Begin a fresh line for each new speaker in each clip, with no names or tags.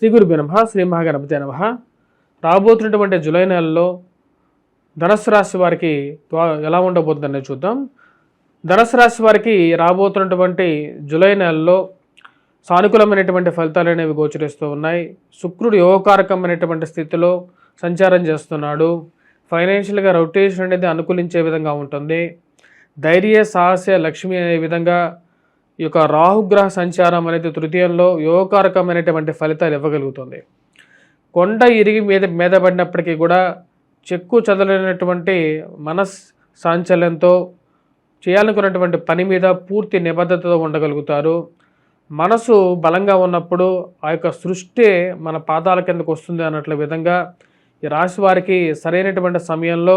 శ్రీ గురుభ్య నమ శ్రీ మహాగణపతి నమ. రాబోతున్నటువంటి జూలై నెలలో ధనస్సు రాశి వారికి ఎలా ఉండబోతుందనే చూద్దాం. ధనస్సు రాశి వారికి రాబోతున్నటువంటి జూలై నెలలో సానుకూలమైనటువంటి ఫలితాలు అనేవి గోచరిస్తూ ఉన్నాయి. శుక్రుడు యోగకారకమైనటువంటి స్థితిలో సంచారం చేస్తున్నాడు. ఫైనాన్షియల్గా రొటేషన్ అనేది అనుకూలించే విధంగా ఉంటుంది. ధైర్య సాహస లక్ష్మి అనే విధంగా ఈ యొక్క రాహుగ్రహ సంచారం అనేది తృతీయంలో యోగకారకమైనటువంటి ఫలితాలు ఇవ్వగలుగుతుంది. కొండ ఇరిగి మీద మీద పడినప్పటికీ కూడా చెక్కు చదలైనటువంటి మనస్ సాంచల్యంతో చేయాలనుకున్నటువంటి పని మీద పూర్తి నిబద్ధతతో ఉండగలుగుతారు. మనసు బలంగా ఉన్నప్పుడు ఆ యొక్క సృష్టి మన పాదాల కిందకు వస్తుంది అన్నట్ల విధంగా ఈ రాశి వారికి సరైనటువంటి సమయంలో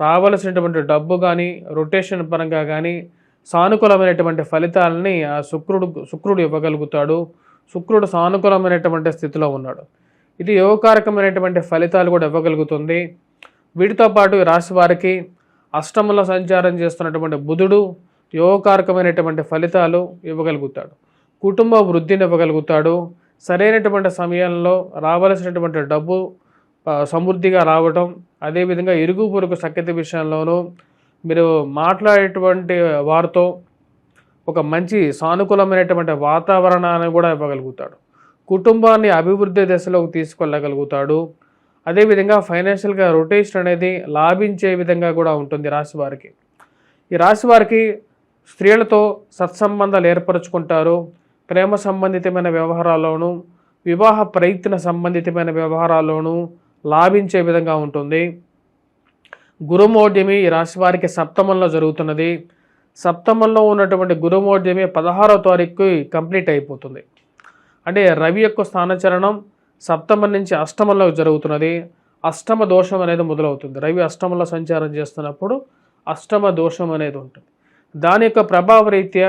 రావలసినటువంటి డబ్బు కానీ రొటేషన్ పరంగా కానీ సానుకూలమైనటువంటి ఫలితాలని ఆ శుక్రుడు శుక్రుడు ఇవ్వగలుగుతాడు. శుక్రుడు సానుకూలమైనటువంటి స్థితిలో ఉన్నాడు. ఇది యోగకారకమైనటువంటి ఫలితాలు కూడా ఇవ్వగలుగుతుంది. వీటితో పాటు రాశి వారికి అష్టముల సంచారం చేస్తున్నటువంటి బుధుడు యోగకారకమైనటువంటి ఫలితాలు ఇవ్వగలుగుతాడు. కుటుంబ వృద్ధిని ఇవ్వగలుగుతాడు. సరైనటువంటి సమయంలో రావలసినటువంటి డబ్బు సమృద్ధిగా రావటం అదేవిధంగా ఇరుగు పొరుగు సఖ్యత విషయంలోనూ మీరు మాట్లాడేటువంటి వారితో ఒక మంచి సానుకూలమైనటువంటి వాతావరణాన్ని కూడా ఇవ్వగలుగుతాడు. కుటుంబాన్ని అభివృద్ధి దశలోకి తీసుకెళ్ళగలుగుతాడు. అదేవిధంగా ఫైనాన్షియల్గా రొటేషన్ అనేది లాభించే విధంగా కూడా ఉంటుంది రాశి వారికి. ఈ రాశి వారికి స్త్రీలతో సత్సంబంధాలు ఏర్పరచుకుంటారు. ప్రేమ సంబంధితమైన వ్యవహారాల్లోనూ వివాహ ప్రయత్న సంబంధితమైన వ్యవహారాల్లోనూ లాభించే విధంగా ఉంటుంది. గురుమోడ్యమి ఈ రాశి వారికి సప్తమంలో జరుగుతున్నది. సప్తమంలో ఉన్నటువంటి గురుమోడ్యమి పదహారో తారీఖు కంప్లీట్ అయిపోతుంది. అంటే రవి యొక్క స్థానచరణం సప్తమం నుంచి అష్టమంలో జరుగుతున్నది. అష్టమ దోషం అనేది మొదలవుతుంది. రవి అష్టమంలో సంచారం చేస్తున్నప్పుడు అష్టమ దోషం అనేది ఉంటుంది. దాని యొక్క ప్రభావ రీత్యా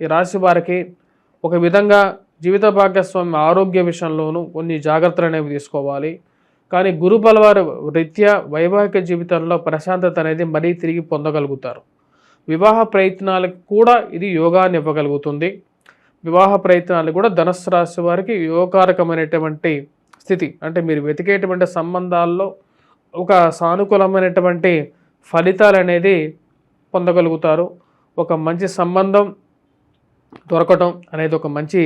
ఈ రాశి వారికి ఒక విధంగా జీవిత భాగస్వామి ఆరోగ్య విషయంలోనూ కొన్ని జాగ్రత్తలు అనేవి తీసుకోవాలి. కానీ గురు బలవారి రీత్యా వైవాహిక జీవితంలో ప్రశాంతత అనేది మరీ తిరిగి పొందగలుగుతారు. వివాహ ప్రయత్నాలకు కూడా ఇది యోగాన్ని ఇవ్వగలుగుతుంది. వివాహ ప్రయత్నాలు కూడా ధనస్సు రాశి వారికి యోగకారకమైనటువంటి స్థితి. అంటే మీరు వెతికేటువంటి సంబంధాల్లో ఒక సానుకూలమైనటువంటి ఫలితాలు అనేది పొందగలుగుతారు. ఒక మంచి సంబంధం దొరకటం అనేది ఒక మంచి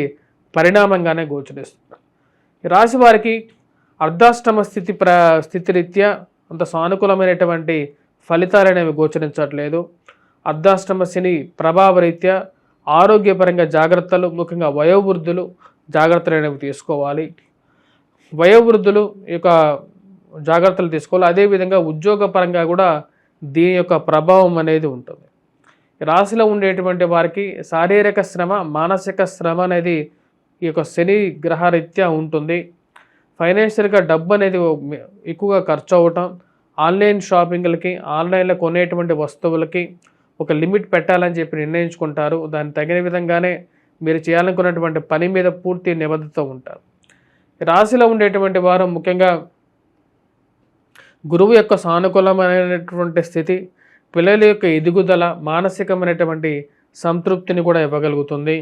పరిణామంగానే గోచరిస్తుంది. ఈ రాశి వారికి అర్ధాష్టమ స్థితి ప్ర స్థితిరీత్యా అంత సానుకూలమైనటువంటి ఫలితాలు అనేవి గోచరించట్లేదు. అర్ధాష్టమ శని ప్రభావరీత్యా ఆరోగ్యపరంగా జాగ్రత్తలు ముఖ్యంగా వయోవృద్ధులు జాగ్రత్తలు అనేవి తీసుకోవాలి. వయోవృద్ధులు ఈ యొక్క జాగ్రత్తలు తీసుకోవాలి. అదేవిధంగా ఉద్యోగపరంగా కూడా దీని యొక్క ప్రభావం అనేది ఉంటుంది. రాశిలో ఉండేటువంటి వారికి శారీరక శ్రమ మానసిక శ్రమ అనేది ఈ యొక్క శని గ్రహరీత్యా ఉంటుంది. ఫైనాన్షియల్గా డబ్బు అనేది ఎక్కువగా ఖర్చు అవ్వటం ఆన్లైన్ షాపింగ్లకి ఆన్లైన్లో కొనేటువంటి వస్తువులకి ఒక లిమిట్ పెట్టాలని చెప్పి నిర్ణయించుకుంటారు. దాన్ని తగిన విధంగానే మీరు చేయాలనుకున్నటువంటి పని మీద పూర్తి నిబద్ధత ఉంటారు. రాశిలో ఉండేటువంటి వారు ముఖ్యంగా గురువు యొక్క సానుకూలమైనటువంటి స్థితి పిల్లల యొక్క ఎదుగుదల మానసికమైనటువంటి సంతృప్తిని కూడా ఇవ్వగలుగుతుంది.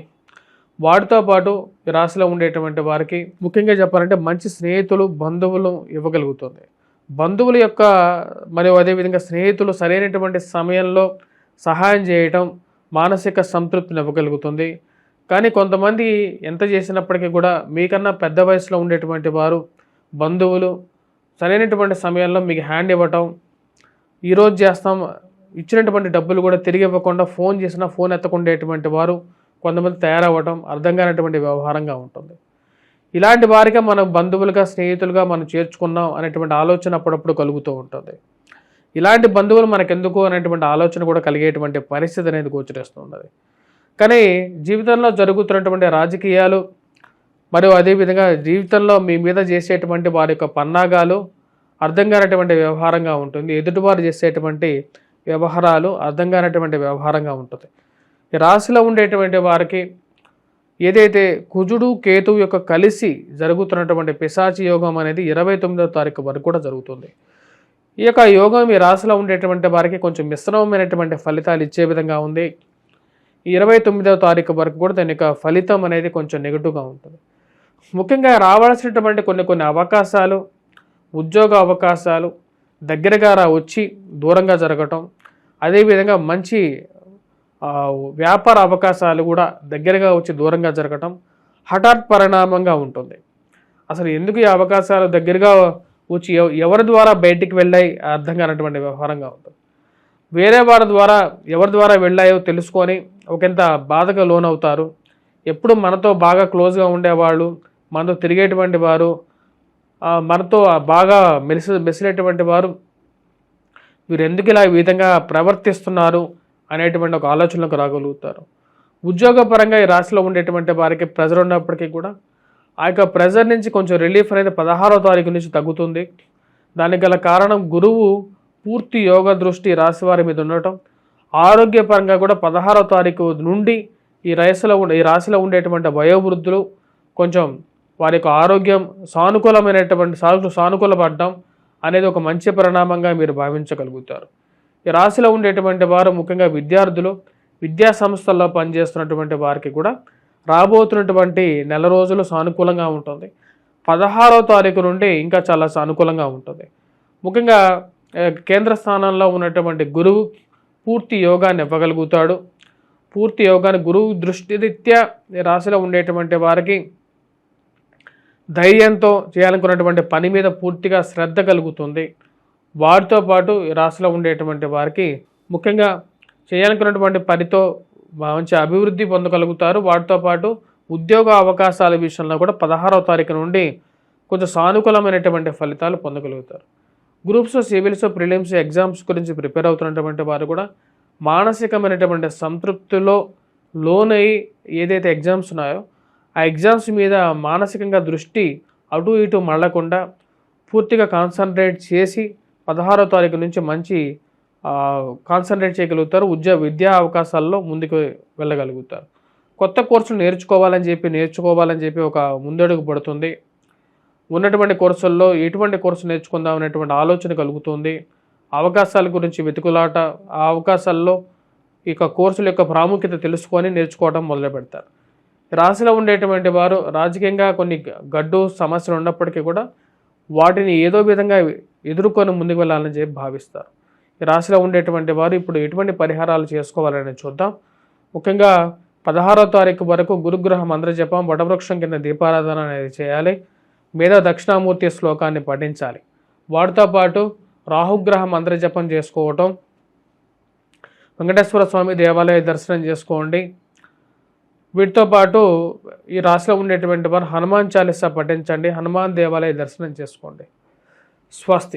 వాటితో పాటు ఈ రాశిలో ఉండేటువంటి వారికి ముఖ్యంగా చెప్పాలంటే మంచి స్నేహితులు బంధువులు ఇవ్వగలుగుతుంది. బంధువుల యొక్క మరియు అదేవిధంగా స్నేహితులు సరైనటువంటి సమయంలో సహాయం చేయటం మానసిక సంతృప్తిని ఇవ్వగలుగుతుంది. కానీ కొంతమంది ఎంత చేసినప్పటికీ కూడా మీకన్నా పెద్ద వయసులో ఉండేటువంటి వారు బంధువులు సరైనటువంటి సమయంలో మీకు హ్యాండ్ ఇవ్వటం ఈరోజు చేస్తాం ఇచ్చినటువంటి డబ్బులు కూడా తిరిగి ఇవ్వకుండా ఫోన్ చేసినా ఫోన్ ఎత్తకుండేటువంటి వారు కొంతమంది తయారవ్వటం అర్థం కానటువంటి వ్యవహారంగా ఉంటుంది. ఇలాంటి వారిగా మనం బంధువులుగా స్నేహితులుగా మనం చేర్చుకున్నాం అనేటువంటి ఆలోచన అప్పుడప్పుడు కలుగుతూ ఉంటుంది. ఇలాంటి బంధువులు మనకెందుకు అనేటువంటి ఆలోచన కూడా కలిగేటువంటి పరిస్థితి అనేది గోచరిస్తున్నది. కానీ జీవితంలో జరుగుతున్నటువంటి రాజకీయాలు మరియు అదేవిధంగా జీవితంలో మీ మీద చేసేటువంటి వారి యొక్క పన్నాగాలు అర్థం కానటువంటి వ్యవహారంగా ఉంటుంది. ఎదుటివారు చేసేటువంటి వ్యవహారాలు అర్థం కానటువంటి వ్యవహారంగా ఉంటుంది. రాశిలో ఉండేటువంటి వారికి ఏదైతే కుజుడు కేతువు యొక్క కలిసి జరుగుతున్నటువంటి పిశాచి యోగం అనేది ఇరవై తొమ్మిదో తారీఖు వరకు కూడా జరుగుతుంది. ఈ యొక్క యోగం ఈ రాశిలో ఉండేటువంటి వారికి కొంచెం మిశ్రమమైనటువంటి ఫలితాలు ఇచ్చే విధంగా ఉంది. ఈ ఇరవై తొమ్మిదవ తారీఖు వరకు కూడా దాని యొక్క ఫలితం అనేది కొంచెం నెగిటివ్గా ఉంటుంది. ముఖ్యంగా రావాల్సినటువంటి కొన్ని కొన్ని అవకాశాలు ఉద్యోగ అవకాశాలు దగ్గరగా రా వచ్చి దూరంగా జరగటం అదేవిధంగా మంచి వ్యాపార అవకాశాలు కూడా దగ్గరగా వచ్చి దూరంగా జరగటం హఠాత్ పరిణామంగా ఉంటుంది. అసలు ఎందుకు ఈ అవకాశాలు దగ్గరగా వచ్చి ఎవరి ద్వారా బయటికి వెళ్ళాయి అర్థం కానటువంటి వ్యవహారంగా ఉంటుంది వేరే వారి ద్వారా ఎవరి ద్వారా వెళ్ళాయో తెలుసుకొని ఒకంత బాధగా లోనవుతారు. ఎప్పుడు మనతో బాగా క్లోజ్గా ఉండేవాళ్ళు మనతో తిరిగేటువంటి వారు మనతో బాగా మెలిసి మెసిలేటువంటి వారు వీరు ఎందుకు ఇలా ఈ విధంగా ప్రవర్తిస్తున్నారు? అనేటువంటి ఒక ఆలోచనలకు రాగలుగుతారు. ఉద్యోగపరంగా ఈ రాశిలో ఉండేటువంటి వారికి ప్రెజర్ ఉన్నప్పటికీ కూడా ఆ యొక్క ప్రెజర్ నుంచి కొంచెం రిలీఫ్ అనేది పదహారో తారీఖు నుంచి తగ్గుతుంది. దానికి గల కారణం గురువు పూర్తి యోగ దృష్టి రాశి వారి మీద ఉండటం. ఆరోగ్యపరంగా కూడా పదహారో తారీఖు నుండి ఈ రాశిలో ఉండే ఈ రాశిలో ఉండేటువంటి వయోవృద్ధులు కొంచెం వారి యొక్క ఆరోగ్యం సానుకూలమైనటువంటి సాను సానుకూలపడడం అనేది ఒక మంచి పరిణామంగా మీరు భావించగలుగుతారు. ఈ రాశిలో ఉండేటువంటి వారు ముఖ్యంగా విద్యార్థులు విద్యా సంస్థల్లో పనిచేస్తున్నటువంటి వారికి కూడా రాబోతున్నటువంటి నెల రోజులు సానుకూలంగా ఉంటుంది. పదహారవ తారీఖు నుండి ఇంకా చాలా సానుకూలంగా ఉంటుంది. ముఖ్యంగా కేంద్ర స్థానంలో ఉన్నటువంటి గురువు పూర్తి యోగాన్ని ఇవ్వగలుగుతాడు. పూర్తి యోగాన్ని గురువు దృష్టిరీత్యా రాశిలో ఉండేటువంటి వారికి ధైర్యంతో చేయాలనుకున్నటువంటి పని మీద పూర్తిగా శ్రద్ధ కలుగుతుంది. వారితో పాటు రాశిలో ఉండేటువంటి వారికి ముఖ్యంగా చేయాలనుకున్నటువంటి పనితో మంచి అభివృద్ధి పొందగలుగుతారు. వాటితో పాటు ఉద్యోగ అవకాశాల విషయంలో కూడా పదహారవ తారీఖు నుండి కొంచెం సానుకూలమైనటువంటి ఫలితాలు పొందగలుగుతారు. గ్రూప్స్ సివిల్స్ ప్రిలిమ్స్ ఎగ్జామ్స్ గురించి ప్రిపేర్ అవుతున్నటువంటి వారు కూడా మానసికమైనటువంటి సంతృప్తిలో లోనై ఏదైతే ఎగ్జామ్స్ ఉన్నాయో ఆ ఎగ్జామ్స్ మీద మానసికంగా దృష్టి అటు ఇటు మళ్ళకుండా పూర్తిగా కాన్సన్ట్రేట్ చేసి పదహారో తారీఖు నుంచి మంచి కాన్సన్ట్రేట్ చేయగలుగుతారు ఉద్యోగ విద్యా అవకాశాల్లో ముందుకు వెళ్ళగలుగుతారు. కొత్త కోర్సులు నేర్చుకోవాలని చెప్పి నేర్చుకోవాలని చెప్పి ఒక ముందడుగు పడుతుంది. ఉన్నటువంటి కోర్సుల్లో ఎటువంటి కోర్సు నేర్చుకుందాం అనేటువంటి ఆలోచన కలుగుతుంది. అవకాశాల గురించి వెతుకులాట ఆ అవకాశాల్లో ఇక కోర్సుల యొక్క ప్రాముఖ్యత తెలుసుకొని నేర్చుకోవడం మొదలు పెడతారు. రాశిలో ఉండేటువంటి వారు రాజకీయంగా కొన్ని గడ్డు సమస్యలు ఉన్నప్పటికీ కూడా వాటిని ఏదో విధంగా ఎదుర్కొని ముందుకు వెళ్ళాలని చెప్పి భావిస్తారు. ఈ రాశిలో ఉండేటువంటి వారు ఇప్పుడు ఎటువంటి పరిహారాలు చేసుకోవాలని చూద్దాం. ముఖ్యంగా పదహారో తారీఖు వరకు గురుగ్రహ మంత్ర జపం వటవృక్షం కింద దీపారాధన అనేది చేయాలి. మీద దక్షిణామూర్తి శ్లోకాన్ని పఠించాలి. వాటితో పాటు రాహుగ్రహ అందరజపం జపం చేసుకోవటం. వెంకటేశ్వర స్వామి దేవాలయ దర్శనం చేసుకోండి. వీటితో పాటు ఈ రాశిలో ఉండేటువంటి వారు హనుమాన్ చాలీసా పఠించండి హనుమాన్ దేవాలయ దర్శనం చేసుకోండి. స్వస్తి.